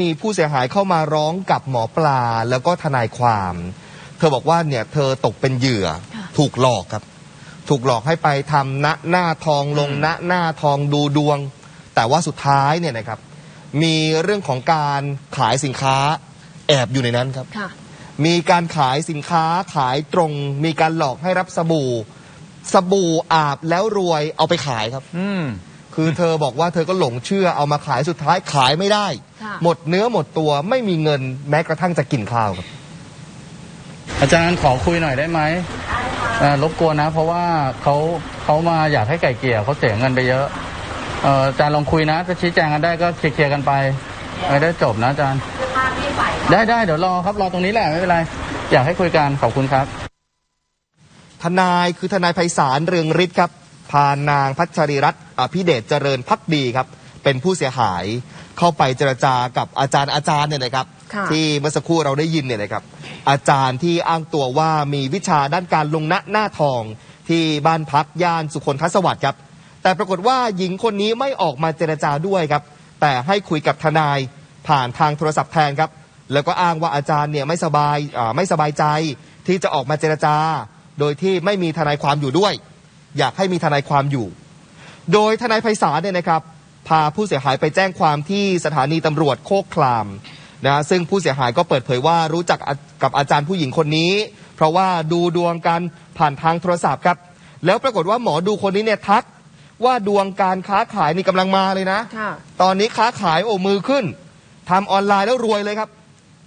มีผู้เสียหายเข้ามาร้องกับหมอปลาแล้วก็ทนายความ เธอบอกว่าเนี่ยเธอตกเป็นเหยื่อค่ะถูกหลอกครับ ถูกหลอกให้ไปทำณหน้าทองลงณหน้าทองดูดวง แต่ว่าสุดท้ายเนี่ยนะครับ มีเรื่องของการขายสินค้าแอบอยู่ในนั้นครับค่ะมีการขายสินค้าขายตรง มีการหลอกให้รับสบู่ สบู่อาบแล้วรวยเอาไปขายครับอืมคือเธอบอกว่าเธอก็หลงเชื่อเอามาขายสุดท้ายขายไม่ได้ค่ะ หมดเนื้อหมดตัวไม่มีเงินแม้กระทั่งจะกินข้าวครับ อาจารย์ขอคุยหน่อยได้ไหมเอ่อรบกวนนะ เพราะว่าเขาเขามาอยากให้ไก่เกลี่ยเขาเสียเงินไปเยอะเอ่ออาจารย์ลองคุยนะจะชี้แจงกันได้ก็เคลียร์ๆกันไปไม่ได้จบนะอาจารย์ ได้ได้เดี๋ยวรอครับรอตรงนี้แหละไม่เป็นไร อยากให้คุยกันขอบคุณครับ ทนายคือทนายไพศาลเรืองฤทธิ์ครับ พานางพัชรีรัตน์อภิเดชเจริญพักดีครับ เป็นผู้เสียหายเข้าไปเจรจากับอาจารย์อาจารย์เนี่ยนะครับ ค่ะที่เมื่อสักครู่เราได้ยินเนี่ยนะครับ อาจารย์ที่อ้างตัวว่ามีวิชาด้านการลงณหน้าทอง ที่บ้านพักย่านสุคนทศวรรค์ครับ แต่ปรากฏว่าหญิงคนนี้ไม่ออกมาเจรจาด้วยครับ แต่ให้คุยกับทนายผ่านทางโทรศัพท์แทนครับ แล้วก็อ้างว่าอาจารย์เนี่ยไม่สบายอ่าไม่สบายใจที่จะออกมาเจรจา โดยที่ไม่มีทนายความอยู่ด้วย อยากให้มีทนายความอยู่ โดยทนายไพศาลเนี่ยนะครับ พาผู้เสียหายไปแจ้งความที่สถานีตำรวจโคกคลามนะฮะซึ่งผู้เสียหายก็เปิดเผยว่ารู้จักกับอาจารย์ผู้หญิงคนนี้ เพราะว่าดูดวงกันผ่านทางโทรศัพท์ครับ แล้วปรากฏว่าหมอดูคนนี้เนี่ยทักว่าดวงการค้าขายนี่กำลังมาเลยนะค่ะตอนนี้ค้าขายโอ้มือขึ้นทำออนไลน์แล้วรวยเลยครับ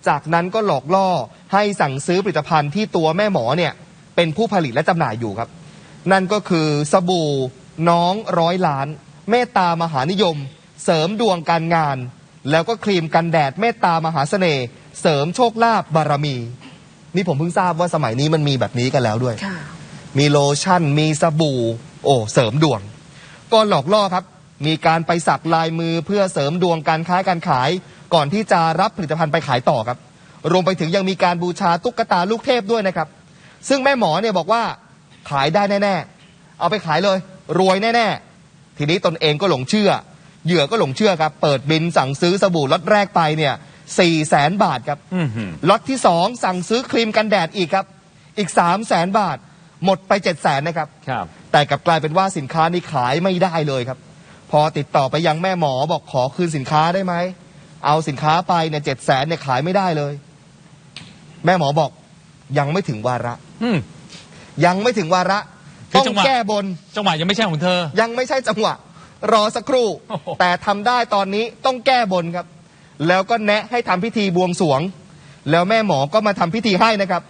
จากนั้นก็หลอกล่อให้สั่งซื้อผลิตภัณฑ์ที่ตัวแม่หมอเนี่ยเป็นผู้ผลิตและจำหน่ายอยู่ครับ นั่นก็คือสบู่น้องร้อยล้าน เมตตามหานิยม เสริมดวงการงาน แล้วก็ครีมกันแดดเมตตามหาเสน่ห์เสริมโชคลาภบารมี นี่ผมเพิ่งทราบว่าสมัยนี้มันมีแบบนี้กันแล้วด้วยค่ะมีโลชั่น มีสบู่ โอ้เสริมดวง ก็หลอกล่อครับ มีการไปสักลายมือเพื่อเสริมดวงการค้าการขาย ก่อนที่จะรับผลิตภัณฑ์ไปขายต่อครับ รวมไปถึงยังมีการบูชาตุ๊กตาลูกเทพด้วยนะครับ ซึ่งแม่หมอเนี่ยบอกว่าขายได้แน่ ๆ เอาไปขายเลย รวยแน่ ๆ ทีนี้ตนเองก็หลงเชื่อ เหยื่อก็หลงเชื่อครับ เปิดบินสั่งซื้อสบู่ล็อตแรกไปเนี่ยสี่แสนบาทครับอืมหืมล็อตที่สองสั่งซื้อครีมกันแดดอีกครับ อีก3 0 0แสนบาท หมดไป7 0 0แสนนะครับครับ แต่กลับกลายเป็นว่าสินค้านี้ขายไม่ได้เลยครับ พอติดต่อไปยังแม่หมอบอกขอคืนสินค้าได้ไหม เอาสินค้าไปเนี่ยเจ็ดแสนเนี่ยขายไม่ได้เลย แม่หมอบอกยังไม่ถึงวาระอืมยังไม่ถึงวาระคือ ต้องจังหวะแก้บน จังหวะยังไม่ใช่ของเธอ ยังไม่ใช่จังหวะ รอสักครู่โอ้โหแต่ทำได้ตอนนี้ต้องแก้บนครับ แล้วก็แนะให้ทำพิธีบวงสรวง แล้วแม่หมอก็มาทำพิธีให้นะครับ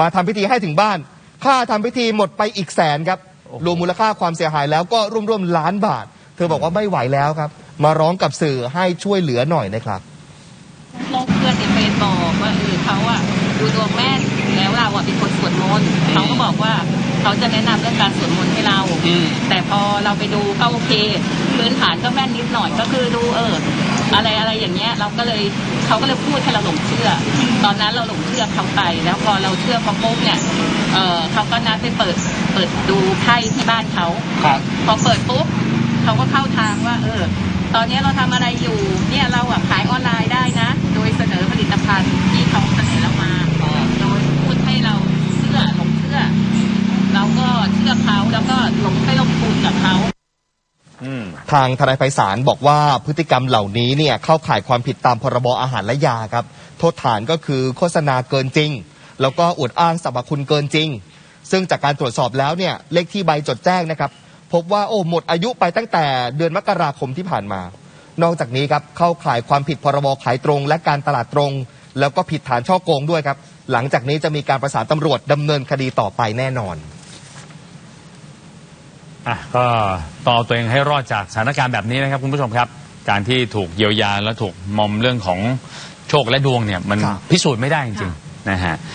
มาทำพิธีให้ถึงบ้าน ค่าทำพิธีหมดไปอีกแสนครับรวมมูลค่าความเสียหายแล้วก็ร่วมๆล้านบาท เธอบอกว่าไม่ไหวแล้วครับ มาร้องกับสื่อให้ช่วยเหลือหน่อยนะครับโลกเพื่อนในเฟซบอกว่าเออเขาอะดูดวงแม่นแล้วเราอะเป็นคนสวดมนต์เขาก็บอกว่า เขาจะแนะนำเรื่องการสวดมนต์ให้เรา อืม แต่พอเราไปดูก็โอเคพื้นฐานก็แม่นนิดหน่อยก็คือดูเอออะไรอะไรอย่างเงี้ย เราก็เลยเขาก็เลยพูดให้เราหลงเชื่อตอนนั้นเราหลงเชื่อเขาไป แล้วพอเราเชื่อเขาปุ๊บเนี่ยเออเขาก็นัดไปเปิดเปิดดูไพ่ที่บ้านเขา ครับพอเปิดปุ๊บเขาก็เข้าทางว่า เออ ตอนนี้เราทำอะไรอยู่ เนี่ยเราอะขายออนไลน์ได้นะ โดยเสนอผลิตภัณฑ์ที่เขาเสนอเรามา โดยพูดให้เราเชื่อหลงเชื่อ เราก็เชื่อเขาแล้วก็หลงไปลงทุนกับเขาอืมทางทนายไพศาลบอกว่าพฤติกรรมเหล่านี้เนี่ยเข้าข่ายความผิดตามพรบอาหารและยาครับ โทษฐานก็คือโฆษณาเกินจริง แล้วก็อวดอ้างสรรพคุณเกินจริง ซึ่งจากการตรวจสอบแล้วเนี่ยเลขที่ใบจดแจ้งนะครับ พบว่าโอ้หมดอายุไปตั้งแต่เดือนมกราคมที่ผ่านมา นอกจากนี้ครับเข้าข่ายความผิดพรบขายตรง และการตลาดตรง แล้วก็ผิดฐานช่อโกงด้วยครับ หลังจากนี้จะมีการประสานตำรวจดำเนินคดีต่อไปแน่นอน อะก็ต้องเอาตัวเองให้รอดจากสถานการณ์แบบนี้นะครับคุณผู้ชมครับ การที่ถูกเยียวยาและถูกมอมเรื่องของโชคและดวงเนี่ยมันครับพิสูจน์ไม่ได้จริงๆนะฮะ